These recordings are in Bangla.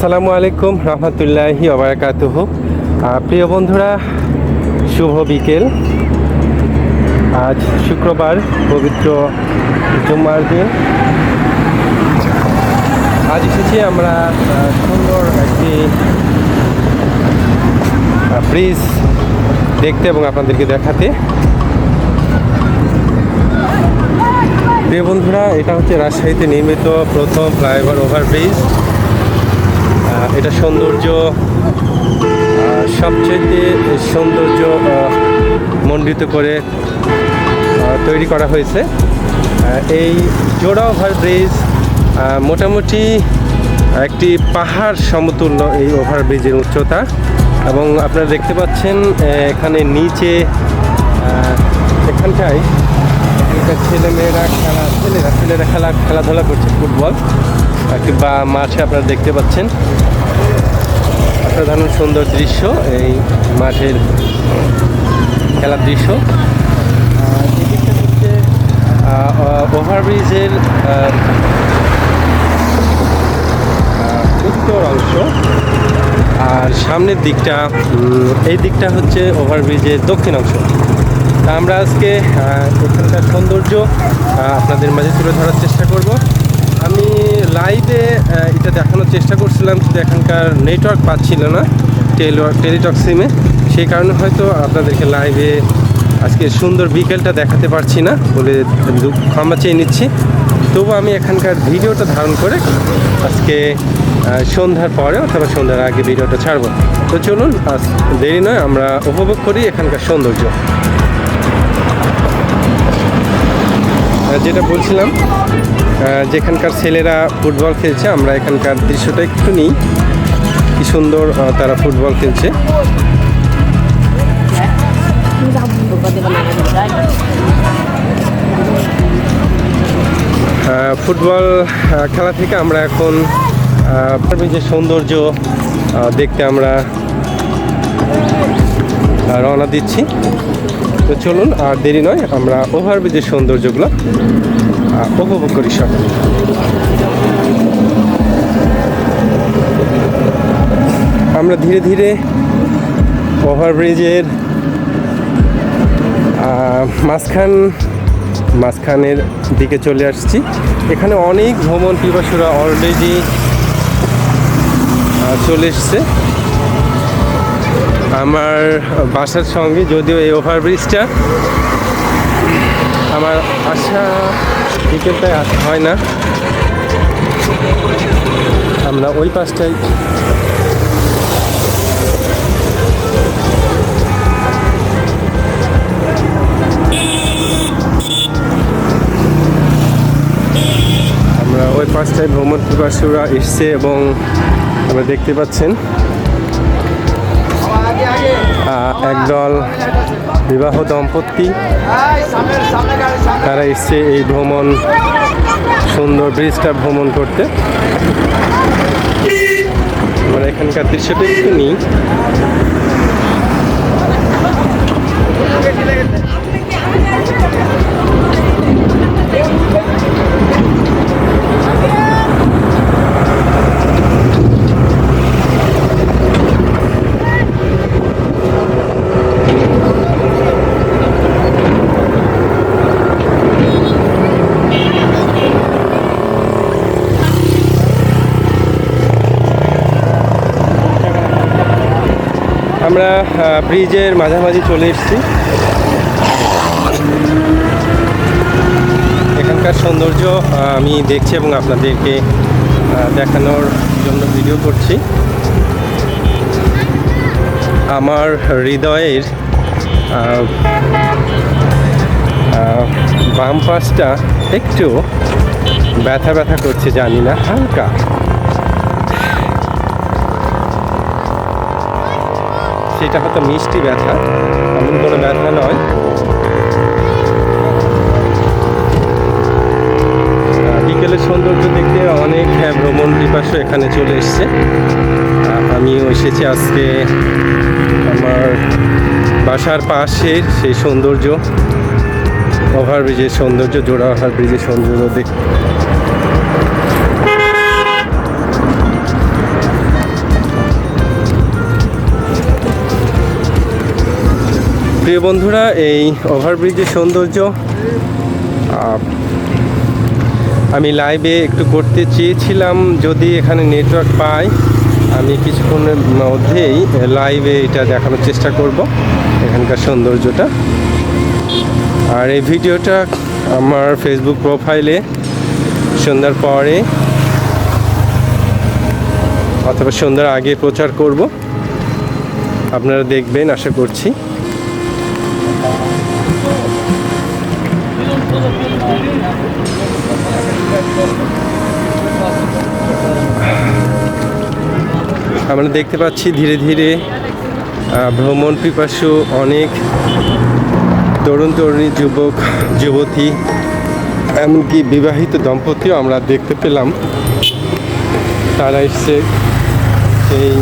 আসসালামু আলাইকুম রহমতুল্লাহি ওবরাকাতুহ প্রিয় বন্ধুরা, শুভ বিকেল। আজ শুক্রবার, পবিত্র জুম্মার দিন। আজ এসেছি আমরা সুন্দর একটি ব্রিজ দেখতে এবং আপনাদেরকে দেখাতে। প্রিয় বন্ধুরা, এটা হচ্ছে রাজশাহীতে নির্মিত প্রথম ফ্লাইওভার ওভারব্রিজ এটা সৌন্দর্য সবচেয়ে সৌন্দর্য মণ্ডিত করে তৈরি করা হয়েছে। এই জোড়া ওভারব্রিজ মোটামুটি একটি পাহাড় সমতুল্য এই ওভারব্রিজের উচ্চতা। এবং আপনারা দেখতে পাচ্ছেন এখানে নিচে এখানটায় এখানকার ছেলেমেয়েরা খেলা, ছেলেরা ছেলেরা খেলা, খেলাধুলা করছে ফুটবল। আহ, কিংবা মাঠে আপনারা দেখতে পাচ্ছেন। অসাধারণ সুন্দর দৃশ্য এই মাঠের খেলার দৃশ্য। ওভারব্রিজের উত্তর অংশ। আর সামনের দিকটা এই দিকটা হচ্ছে ওভারব্রিজের দক্ষিণ অংশ। আমরা আজকে এখানকার সৌন্দর্য আপনাদের মাঝে তুলে ধরার চেষ্টা করব। লাইভে এটা দেখানোর চেষ্টা করছিলাম, কিন্তু এখানকার নেটওয়ার্ক পাচ্ছিল না টেলিওয়ার্ক টেলিটক সিমে সেই কারণে হয়তো আপনাদেরকে লাইভে আজকে সুন্দর বিকেলটা দেখাতে পারছি না বলে ক্ষমা চেয়ে নিচ্ছি। তবু আমি এখানকার ভিডিওটা ধারণ করে আজকে সন্ধ্যার পরে অথবা সন্ধ্যার আগে ভিডিওটা ছাড়বো। তো চলুন, আজ দেরি নয়, আমরা উপভোগ করি এখানকার সৌন্দর্য। যেটা বলছিলাম যেখানকার ছেলেরা ফুটবল খেলছে, আমরা এখানকার দৃশ্যটা একটু নিই। কি সুন্দর তারা ফুটবল খেলছে। ফুটবল খেলা থেকে আমরা এখন যে সৌন্দর্য দেখতে আমরা রওনা দিচ্ছি। তো চলুন, আর দেরি নয়, আমরা ওভারব্রিজের সৌন্দর্যগুলো উপভোগ করি সব। আমরা ধীরে ধীরে ওভারব্রিজের মাঝখান, মাঝখানের দিকে চলে আসছি। এখানে অনেক ভ্রমণ পিপাসুরা অলরেডি চলে এসছে। আমার বাসার সঙ্গে যদিও এই ওভারব্রিজটা, আমার আশা বিকেলটায় আসা হয় না। আমরা ওই পাশটায় আমরা ওই পাশটায় ভ্রমণ পিপাসুরা এসছে এবং আমরা দেখতে পাচ্ছেন। একদল বিবাহ দম্পতি। তারা এসছে এই ভ্রমণ, সুন্দর ব্রিজটা ভ্রমণ করতে। আমরা এখানকার দৃশ্যটা একটু নিই। আমরা ব্রিজের মাঝামাঝি চলে এসেছি। এখানকার সৌন্দর্য আমি দেখছি এবং আপনাদেরকে দেখানোর জন্য ভিডিও করছি। আমার হৃদয়ের বাম পাশটা একটু ব্যথা ব্যথা করছে, জানি না, হালকা। সেটা হয়তো মিষ্টি ব্যথা এমন কোনো ব্যথা নয়। বিকেলের সৌন্দর্য দেখতে অনেক হ্যাঁ, ভ্রমণ পিপাসু এখানে চলে এসছে। আমিও এসেছি আজকে আমার বাসার পাশের সেই সৌন্দর্য ওভারব্রিজের সৌন্দর্য জোড়া ওভারব্রিজের সৌন্দর্য দেখ প্রিয় বন্ধুরা, এই ওভারব্রিজের সৌন্দর্য আমি লাইভে একটু করতে চেয়েছিলাম, যদি এখানে নেটওয়ার্ক পাই, আমি কিছুক্ষণের মধ্যেই লাইভে এটা দেখানোর চেষ্টা করব, এখানকার সৌন্দর্যটা। আর এই ভিডিওটা আমার ফেসবুক প্রোফাইলে সন্ধ্যার পরে, অথবা সন্ধ্যার আগে প্রচার করব। আপনারা দেখবেন, আশা করছি। আমরা দেখতে পাচ্ছি ধীরে ধীরে ভ্রমণ পিপাসু অনেক তরুণ তরুণী, যুবক, যুবতী, এমনকি বিবাহিত দম্পতিও আমরা দেখতে পেলাম। তারা এসছে এই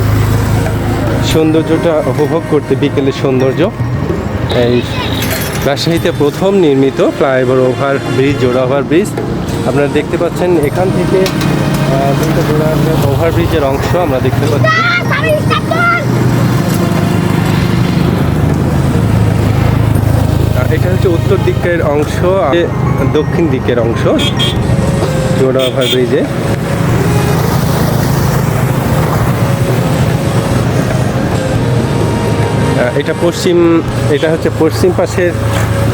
সৌন্দর্যটা উপভোগ করতে বিকেলের সৌন্দর্য। এই রাজশাহীতে প্রথম নির্মিত ফ্লাইওভার ওভার ব্রিজ, জোড়া ওভার ব্রিজ। আপনারা দেখতে পাচ্ছেন এখান থেকে ওভার ব্রিজের অংশ আমরা দেখতে পাচ্ছি। এটা হচ্ছে উত্তর দিকের অংশ দক্ষিণ দিকের অংশ, জোড়া ওভার ব্রিজে। এটা পশ্চিম, এটা হচ্ছে পশ্চিম পাশের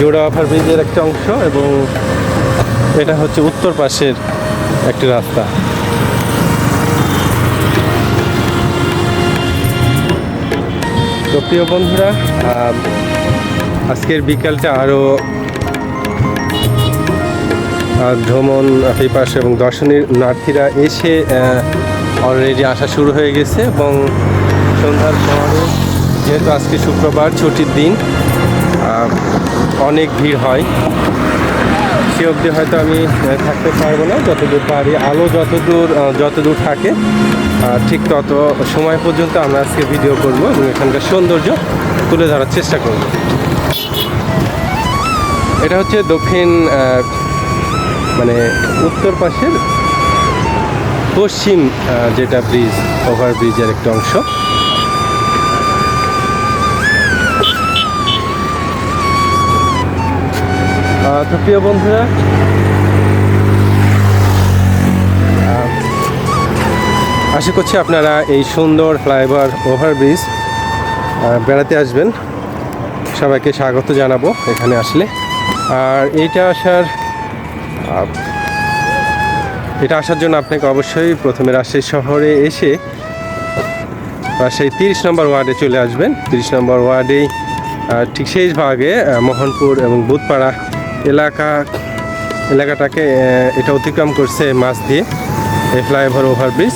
জোড়া ওভার ব্রিজের একটা অংশ এবং এটা হচ্ছে উত্তর পাশের একটি রাস্তা। তো প্রিয় বন্ধুরা আজকের বিকালটা আরও ভ্রমণ পিপাস এবং দর্শনার্থীরা এসে অলরেডি আসা শুরু হয়ে গেছে এবং সন্ধ্যার পরে যেহেতু আজকে শুক্রবার, ছুটির দিন অনেক ভিড় হয়। সে অবধি হয়তো আমি থাকতে পারব না, যতদূর পারি। আলো যতদূর যতদূর থাকে ঠিক তত সময় পর্যন্ত আমরা আজকে ভিডিও করব এবং এখানকার সৌন্দর্য তুলে ধরার চেষ্টা করব। এটা হচ্ছে দক্ষিণ মানে উত্তর পাশের পশ্চিম যেটা ব্রিজ ওভার ব্রিজের একটা অংশ। তো প্রিয় বন্ধুরা আশা করছি আপনারা এই সুন্দর ফ্লাইওভার ওভারব্রিজ বেড়াতে আসবেন। সবাইকে স্বাগত জানাব এখানে আসলে। আর এইটা আসার এটা আসার জন্য আপনাকে অবশ্যই প্রথমে রাজশাহী শহরে এসে রাজশাহী তিরিশ নম্বর ওয়ার্ডে চলে আসবেন। তিরিশ নম্বর ওয়ার্ডেই ঠিক সেই ভাগে মোহনপুর এবং বুধপাড়া এলাকা, এলাকাটাকে এটা অতিক্রম করছে মাছ দিয়ে, এই ফ্লাইওভার ওভারব্রিজ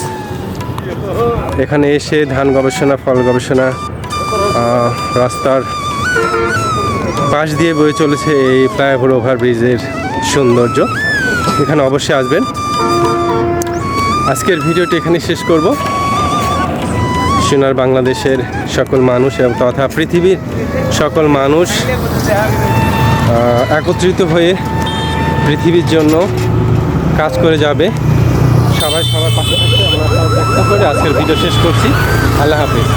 এখানে এসে ধান গবেষণা, ফল গবেষণা রাস্তার পাশ দিয়ে বয়ে চলেছে এই ফ্লাইওভার ওভারব্রিজের সৌন্দর্য। এখানে অবশ্যই আসবেন। আজকের ভিডিওটি এখানে শেষ করব। সোনার বাংলাদেশের সকল মানুষ এবং তথা পৃথিবীর সকল মানুষ একত্রিত হয়ে পৃথিবীর জন্য কাজ করে যাবে সবাই সবার পাশে থাকতে আমরা করে আজকের ভিডিও শেষ করছি আল্লাহ হাফিজ।